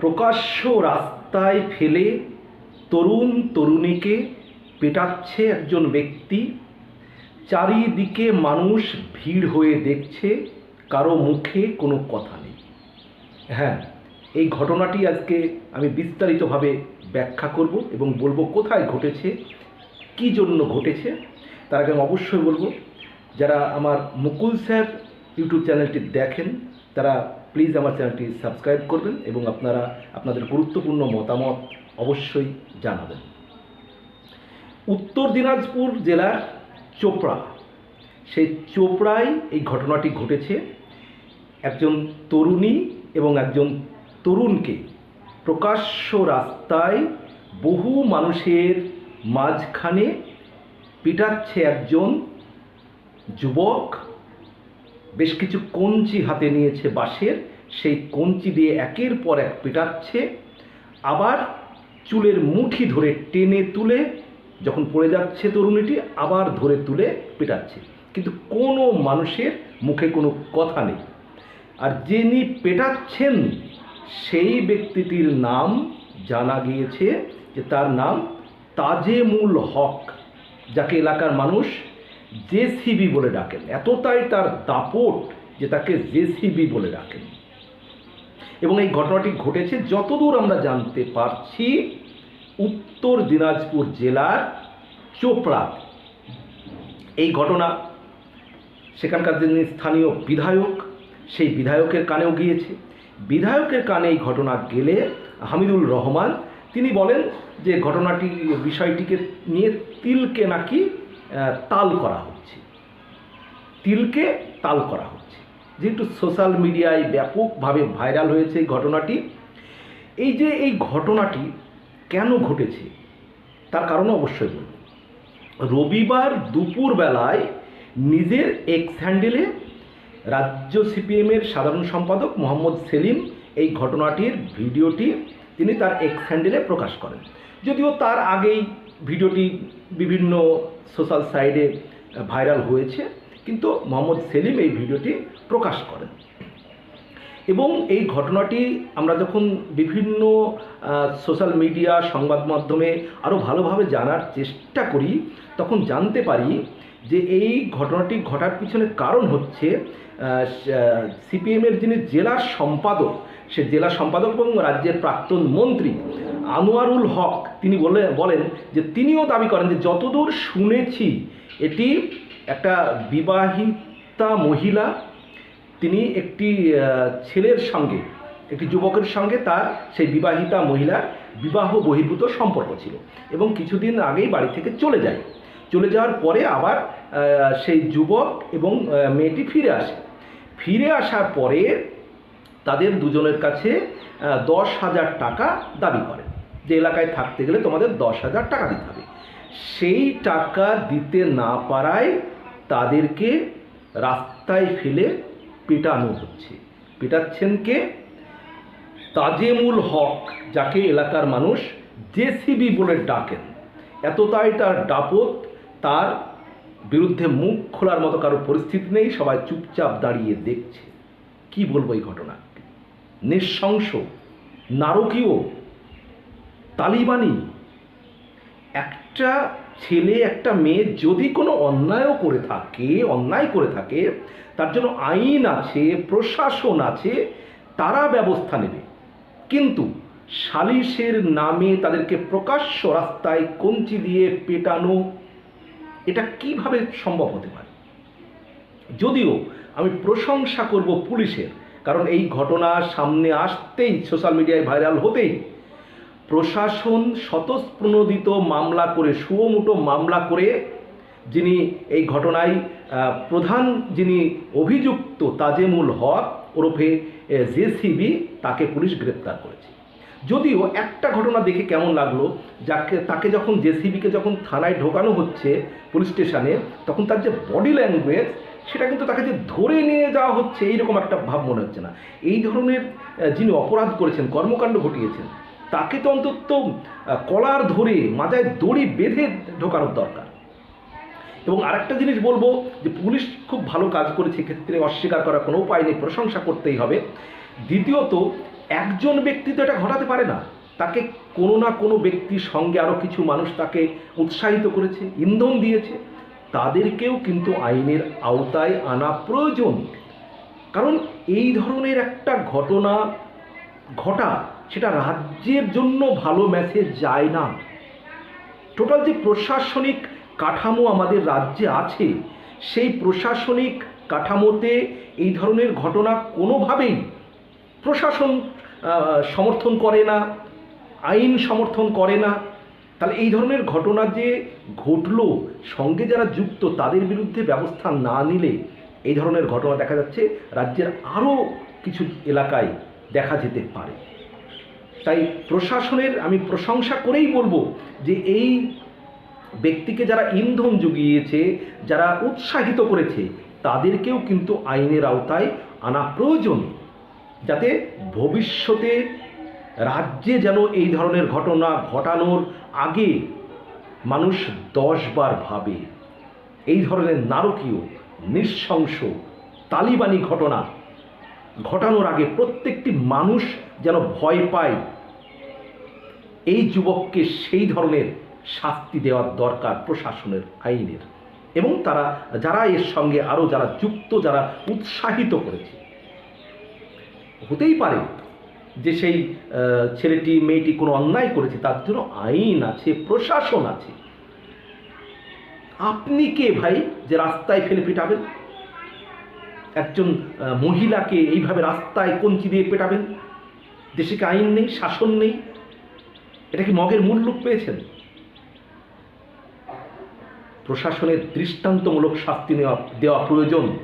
প্রকাশ্য রাস্তায় ফেলে তরুণ তরুণীকে পেটাচ্ছে একজন ব্যক্তি। চারিদিকে মানুষ ভিড় হয়ে দেখছে, কারও মুখে কোনো কথা নেই। হ্যাঁ এই ঘটনাটি আজকে আমি বিস্তারিতভাবে ব্যাখ্যা করব এবং বলব কোথায় ঘটেছে, কী জন্য ঘটেছে, তার আগে আমি অবশ্যই বলব, যারা আমার মুকুল স্যার ইউটিউব চ্যানেলটি দেখেন, তারা প্লিজ আমার চ্যানেলটি সাবস্ক্রাইব করবেন এবং আপনারা আপনাদের গুরুত্বপূর্ণ মতামত অবশ্যই জানাবেন। উত্তর দিনাজপুর জেলার চোপড়া। সেই চোপড়ায় এই ঘটনাটি ঘটেছে। একজন তরুণী এবং একজন তরুণকে প্রকাশ্য রাস্তায় বহু মানুষের মাঝখানে পিটাচ্ছে একজন যুবক। বেশ কিছু কঞ্চি হাতে নিয়েছে বাঁশের। সেই কঞ্চি দিয়ে একের পর এক পেটাচ্ছে। আবার চুলের মুঠি ধরে টেনে তুলে যখন পড়ে যাচ্ছে তরুণীটি, আবার ধরে তুলে পেটাচ্ছে। কিন্তু কোনো মানুষের মুখে কোনো কথা নেই। আর যিনি পেটাচ্ছেন, সেই ব্যক্তিটির নাম জানা গিয়েছে যে তার নাম তাজেমুল হক, যাকে এলাকার মানুষ জেসিবি বলে ডাকেন। এতটাই তার দাপট যে তাকে জেসিবি বলে ডাকেন। এবং এই ঘটনাটি ঘটেছে যতদূর আমরা জানতে পারছি, উত্তর দিনাজপুর জেলার চোপড়া এই ঘটনা সেখানকার যিনি স্থানীয় বিধায়ক, সেই বিধায়কের কানেও গিয়েছে। বিধায়কের কানে এই ঘটনা গেলে হামিদুল রহমান, তিনি বলেন যে ঘটনাটি, বিষয়টিকে নিয়ে তিলকে নাকি তাল করা হচ্ছে। তিলকে তাল করা হচ্ছে। যেহেতু সোশ্যাল মিডিয়ায় ব্যাপকভাবে ভাইরাল হয়েছে এই ঘটনাটি, এই যে এই ঘটনাটি কেন ঘটেছে, তার কারণ অবশ্যই বলব। রবিবার দুপুরবেলায় নিজের এক্স হ্যান্ডেলে রাজ্য সিপিএমের সাধারণ সম্পাদক মোহাম্মদ সেলিম এই ঘটনাটির ভিডিওটি তিনি তার এক্স হ্যান্ডেলে প্রকাশ করেন। যদিও তার আগেই ভিডিওটি বিভিন্ন সোশ্যাল সাইডে ভাইরাল হয়েছে, কিন্তু মোহাম্মদ সেলিম এই ভিডিওটি প্রকাশ করেন। এবং এই ঘটনাটি আমরা যখন বিভিন্ন সোশ্যাল মিডিয়া, সংবাদ মাধ্যমে আরও ভালোভাবে জানার চেষ্টা করি, তখন জানতে পারি যে এই ঘটনাটি ঘটার পিছনে কারণ হচ্ছে সিপিএমের যিনি জেলা সম্পাদক, সে জেলা সম্পাদক এবং রাজ্যের প্রাক্তন মন্ত্রী আনোয়ারুল হক, তিনি বলে, বলেন যে তিনিও দাবি করেন যে যতদূর শুনেছি, এটি একটা বিবাহিতা মহিলা, তিনি একটি ছেলের সঙ্গে, একটি যুবকের সঙ্গে তার সেই বিবাহিতা মহিলার বিবাহ বহির্ভূত সম্পর্ক ছিল এবং কিছুদিন আগেই বাড়ি থেকে চলে যায়। চলে যাওয়ার পরে আবার সেই যুবক এবং মেয়েটি ফিরে আসে। ফিরে আসার পরে তাদের দুজনের কাছে দশ হাজার টাকা দাবি করে। যে এলাকায় থাকতে গেলে তোমাদের দশ হাজার টাকা দিতে হবে। সেই টাকা দিতে না পারায় তাদেরকে রাস্তায় ফেলে পেটানো হচ্ছে। পেটাচ্ছেন কে? তাজেমুল হক, যাকে এলাকার মানুষ জেসিবি বলে ডাকেন। এতটাই তার দাপট, তার বিরুদ্ধে মুখ খোলার মতো কারও পরিস্থিতি নেই, সবাই চুপচাপ দাঁড়িয়ে দেখছে। কি বলব এই ঘটনা? নৃশংস, নারকীয় তালিবানি। একটা ছেলে, একটা মেয়ে যদি কোনো অন্যায়ও করে থাকে, অন্যায় করে থাকে, তার জন্য আইন আছে, প্রশাসন আছে, তারা ব্যবস্থা নেবে। কিন্তু সালিশের নামে তাদেরকে প্রকাশ্য রাস্তায় কঞ্চি দিয়ে পেটানো, এটা কীভাবে সম্ভব হতে পারে? যদিও আমি প্রশংসা করব পুলিশের, কারণ এই ঘটনা সামনে আসতেই সোশ্যাল মিডিয়ায় ভাইরাল হতেই প্রশাসন স্বতঃপ্রণোদিত মামলা করে সুমোটো মামলা করে যিনি এই ঘটনায় প্রধান যিনি অভিযুক্ত তাজেমুল হক ওরফে জেসিবি, তাকে পুলিশ গ্রেপ্তার করেছে। যদিও একটা ঘটনা দেখে কেমন লাগল, যাকে, তাকে যখন জেসিবিকে যখন থানায় ঢোকানো হচ্ছে পুলিশ স্টেশনে, তখন তার যে বডি ল্যাঙ্গুয়েজ, সেটা কিন্তু তাকে যে ধরে নিয়ে যাওয়া হচ্ছে, এইরকম একটা ভাব মনে হচ্ছে না। এই ধরনের যিনি অপরাধ করেছেন, কর্মকাণ্ড ঘটিয়েছেন তাকে তো অন্তত কলার ধরে মাথায় দড়ি বেঁধে ঢোকানোর দরকার। এবং আরেকটা জিনিস বলব যে, পুলিশ খুব ভালো কাজ করেছে ক্ষেত্রে অস্বীকার করার কোনো উপায় নেই, প্রশংসা করতেই হবে। দ্বিতীয়ত, একজন ব্যক্তি তো এটা ঘটাতে পারে না। তাকে কোনো না কোনো ব্যক্তির সঙ্গে আরও কিছু মানুষ তাকে উৎসাহিত করেছে, ইন্ধন দিয়েছে। তাদেরকেও কিন্তু আইনের আওতায় আনা প্রয়োজন। কারণ এই ধরনের একটা ঘটনা ঘটা সেটা রাজ্যের জন্য ভালো মেসেজ যায় না। টোটাল যে প্রশাসনিক কাঠামো আমাদের রাজ্যে আছে, সেই প্রশাসনিক কাঠামোতে এই ধরনের ঘটনা কোনোভাবেই প্রশাসন সমর্থন করে না, আইন সমর্থন করে না। তাহলে এই ধরনের ঘটনা যে ঘটলো, সঙ্গে যারা যুক্ত, তাদের বিরুদ্ধে ব্যবস্থা না নিলে এই ধরনের ঘটনা দেখা যাচ্ছে রাজ্যের আরও কিছু এলাকায় দেখা যেতে পারে। তাই প্রশাসনের, আমি প্রশংসা করেই বলব যে এই ব্যক্তিকে যারা ইন্ধন জুগিয়েছে, যারা উৎসাহিত করেছে, তাদেরকেও কিন্তু আইনের আওতায় আনা প্রয়োজন। যাতে ভবিষ্যতে রাজ্যে যেন এই ধরনের ঘটনা ঘটানোর আগে মানুষ দশবার ভাবে, এই ধরনের নারকীয়, নৃশংস, তালিবানি ঘটনা ঘটানোর আগে প্রত্যেকটি মানুষ যেন ভয় পায়, এই যুবককে সেই ধরনের শাস্তি দেওয়ার দরকার প্রশাসনের আইনের। এবং তারা, যারা এর সঙ্গে আরও যারা যুক্ত, যারা উৎসাহিত করেছে। হতেই পারে যে সেই ছেলেটি, মেয়েটি কোনো অন্যায় করেছে, তার জন্য আইন আছে, প্রশাসন আছে। আপনি কে ভাই যে রাস্তায় ফেলে পেটাবেন? একজন মহিলাকে এইভাবে রাস্তায় কঞ্চি দিয়ে পেটাবেন? দেশে কি আইন নেই? শাসন নেই? এটা কি মগের মূল রূপ পেয়েছেন? প্রশাসনের দৃষ্টান্তমূলক শাস্তি নেওয়া, দেওয়া প্রয়োজন।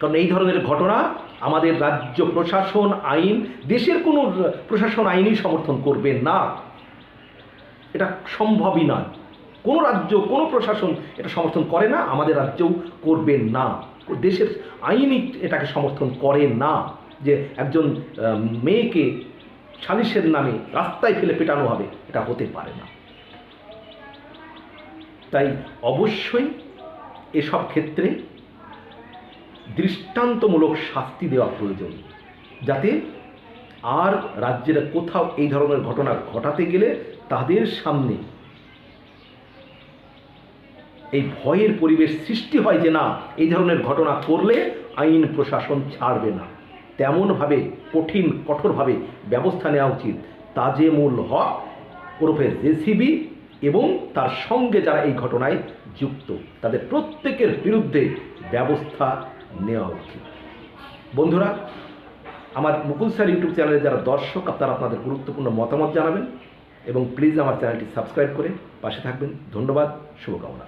কারণ এই ধরনের ঘটনা আমাদের রাজ্য প্রশাসন আইন, দেশের কোনো প্রশাসন আইনই সমর্থন করবে না। এটা সম্ভবই নয়। কোনো রাজ্য, কোনো প্রশাসন এটা সমর্থন করে না, আমাদের রাজ্যও করবে না। দেশের আইনই এটাকে সমর্থন করে না যে একজন মেয়েকে সালিশের নামে রাস্তায় ফেলে পেটানো হবে, এটা হতে পারে না। তাই অবশ্যই এসব ক্ষেত্রে দৃষ্টান্তমূলক শাস্তি দেওয়া প্রয়োজন, যাতে আর রাজ্যের কোথাও এই ধরনের ঘটনা ঘটাতে গেলে তাদের সামনে এই ভয়ের পরিবেশ সৃষ্টি হয় যে না, এই ধরনের ঘটনা করলে আইন প্রশাসন ছাড়বে না। তেমনভাবে কঠিন, কঠোরভাবে ব্যবস্থা নেওয়া উচিত। তাজেমুল হক ওরফে জেসিবি এবং তার সঙ্গে যারা এই ঘটনায় যুক্ত, তাদের প্রত্যেকের বিরুদ্ধে ব্যবস্থা নেওয়া উচিত। বন্ধুরা, আমার মুকুল স্যার ইউটিউব চ্যানেলে যারা দর্শক, আপনারা আপনাদের গুরুত্বপূর্ণ মতামত জানাবেন এবং প্লিজ আমার চ্যানেলটি সাবস্ক্রাইব করে পাশে থাকবেন। ধন্যবাদ, শুভকামনা।